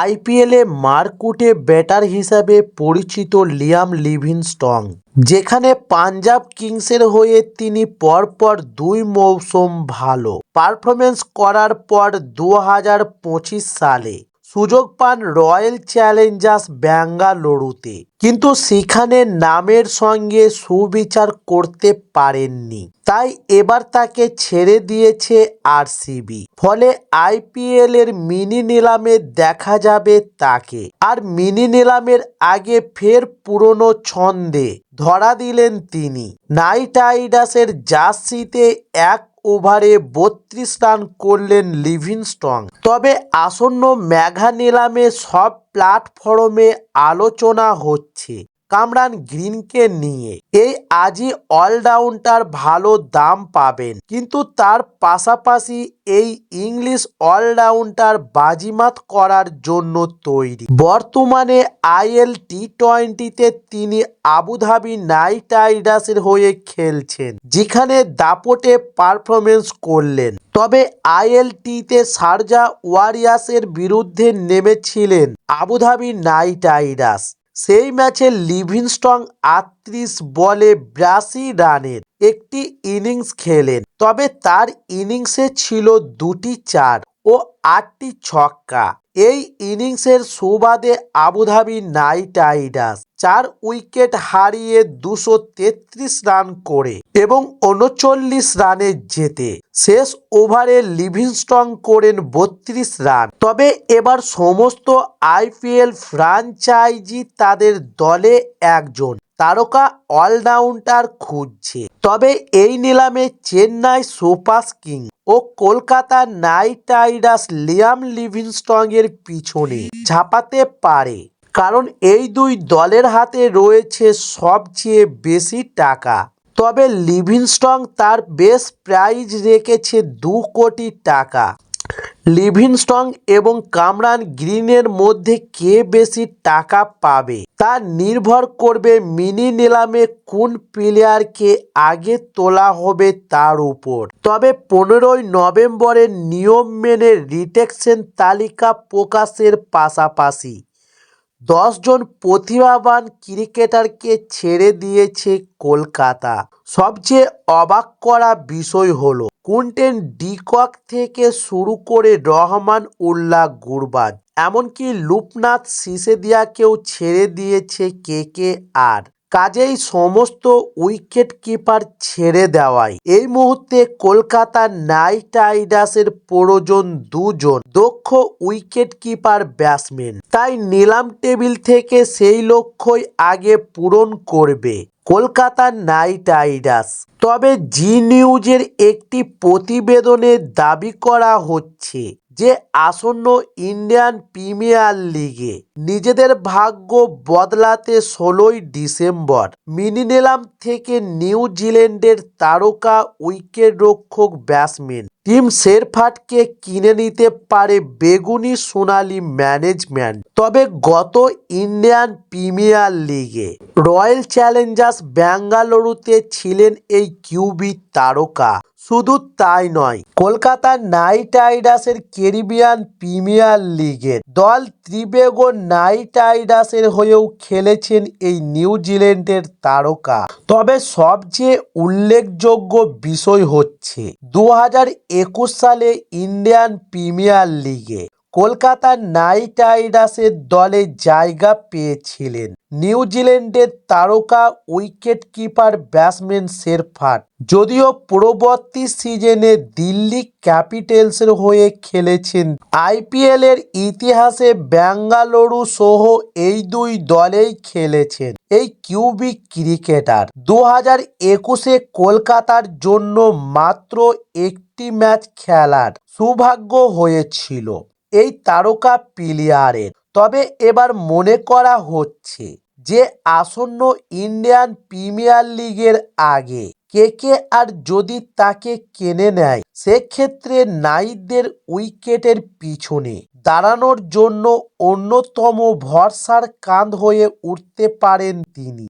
আইপিএলে মারকুটে ব্যাটার হিসাবে পরিচিত লিয়াম লিভিংস্টন, যেখানে পাঞ্জাব কিংসের হয়ে তিনি পরপর দুই মৌসুম ভালো। পারফরমেন্স করার পর দু হাজার পঁচিশ সালে সুযোগ পান রয়্যাল চ্যালেঞ্জার্স বেঙ্গালুরুতে কিন্তু সেখানে নামের সঙ্গে সুবিচার করতে পারেননি। তাই এবার তাকে ছেড়ে দিয়েছে আরসিবি ফলে আইপিএল এর মিনি নিলামে দেখা যাবে তাকে। আর মিনি নিলামের আগে ফের পুরনো ছন্দে ধরা দিলেন তিনি। নাইট রাইডার্সের জার্সিতে এক ওভারে বত্রিশ রান করলেন লিভিংস্টং তবে আসন্ন মেঘা নিলামে সব প্ল্যাটফর্মে আলোচনা হচ্ছে। কামরান গ্রিনকে নিয়ে। এই আজই অলরাউন্ডার ভালো দাম পাবেন। কিন্তু তার পাশাপাশি এই ইংলিশ অলরাউন্ডার বাজিমাত করার জন্য তৈরি। বর্তমানে আইএল টি টোয়েন্টিতে তিনি আবুধাবি নাইট রাইডার্সের হয়ে খেলছেন, যেখানে দাপটে পারফরমেন্স করলেন। তবে আইএলটিতে শারজা ওয়ারিয়ার্সের বিরুদ্ধে নেমেছিলেন আবুধাবি নাইট রাইডার্স। সেই ম্যাচে লিভিংস্টন আটত্রিশ বলে বিরাশি রানের একটি ইনিংস খেলেন, তবে তার ইনিংসে ছিল দুটি চার ও আটটি ছক্কা। এই ইনিংসের সুবাদে আবুধাবি নাইট রাইডার্স চার উইকেট হারিয়ে দুশো তেত্রিশ রান করে এবং উনচল্লিশ রানে জেতে। শেষ ওভারে লিভিংস্টন করেন বত্রিশ রান। তবে এবার সমস্ত আইপিএল ফ্রাঞ্চাইজি তাদের দলে একজন। তারকা অলরাউন্ডার খুঁজছে। তবে এই নিলামে চেন্নাই সুপার কিং ও কলকাতা নাইট রাইডার্স লিয়াম লিভিংস্টনের পিছনে ঝাঁপাতে পারে। কারণ এই দুই দলের হাতে রয়েছে সবচেয়ে বেশি টাকা। তবে লিভিংস্টন তার বেশ প্রাইজ রেখেছে দু কোটি টাকা। লিভিংস্টন এবং কামরান গ্রিনের মধ্যে কে বেশি টাকা পাবে? তা নির্ভর করবে মিনি নিলামে কোন প্লেয়ারকে আগে তোলা হবে তার উপর। তবে পনেরোই নভেম্বরের নিয়ম মেনে রিটেকশন তালিকা প্রকাশের পাশাপাশি দশজন প্রতিভাবান ক্রিকেটারকে ছেড়ে দিয়েছে কলকাতা। সবচেয়ে অবাক করা বিষয় হল, কুন্টেন ডিকক থেকে শুরু করে রহমান উল্লাহ গুরবাজ, এমনকি লুপনাথ সিসেদিয়াকেও ছেড়ে দিয়েছে কে কে আর। কাজেই সমস্ত উইকেট কিপার ছেড়ে দেওয়ায় এই মুহূর্তে কলকাতা নাইট রাইডার্সের প্রয়োজন দুজন দক্ষ উইকেট কিপার ব্যাটসম্যান। তাই নিলাম টেবিল থেকে সেই লক্ষ্যই আগে পূরণ করবে কলকাতা নাইট রাইডার্স। তবে জি নিউজের একটি প্রতিবেদনে দাবি করা হচ্ছে যে আসন্ন ইন্ডিয়ান প্রিমিয়ার লিগে নিজেদের ভাগ্য বদলাতে ষোলোই ডিসেম্বর। মিনি নিলাম থেকে নিউজিল্যান্ডের তারকা উইকেট রক্ষক ব্যাটসম্যান টিম শেরফাটকে কিনে নিতে পারে বেগুনি সোনালি ম্যানেজমেন্ট। তবে গত ইন্ডিয়ান প্রিমিয়ার লিগে রয়্যাল চ্যালেঞ্জার্স বেঙ্গালুরুতে ছিলেন এই কিউবি তারকা। শুধু তাই নয়, কলকাতা নাইট রাইডার্সের ক্যারিবিয়ান প্রিমিয়ার লিগের দল ত্রিবেগো নাইট রাইডার্সের হয়েও খেলেছেন এই নিউজিল্যান্ডের তারকা। তবে সবচেয়ে উল্লেখযোগ্য বিষয় হচ্ছে, দু হাজার একুশ সালে ইন্ডিয়ান প্রিমিয়ার লিগে কলকাতা নাইট রাইডার্সের দলে জায়গা পেয়েছিলেন। নিউজিল্যান্ডের তারকা উইকেট কিপার ব্যাটসম্যান শেরফাট যদিও পরবর্তী সিজনে দিল্লি ক্যাপিটালসের হয়ে খেলেছেন। আইপিএল এর ইতিহাসে বেঙ্গালুরু সহ এই দুই দলেই খেলেছেন। এই কিউবিক ক্রিকেটার। দু হাজার একুশে কলকাতার জন্য মাত্র একটি ম্যাচ খেলার সৌভাগ্য হয়েছিল। এই তারকা প্লেয়ারের। তবে এবার মনে করা হচ্ছে যে, আসন্ন ইন্ডিয়ান প্রিমিয়ার লিগের আগে কে কে আর যদি তাকে কেনে নেয়, সেক্ষেত্রে নাইটদের উইকেটের পিছনে দাঁড়ানোর জন্য অন্যতম ভরসার কাঁধ হয়ে উঠতে পারেন তিনি।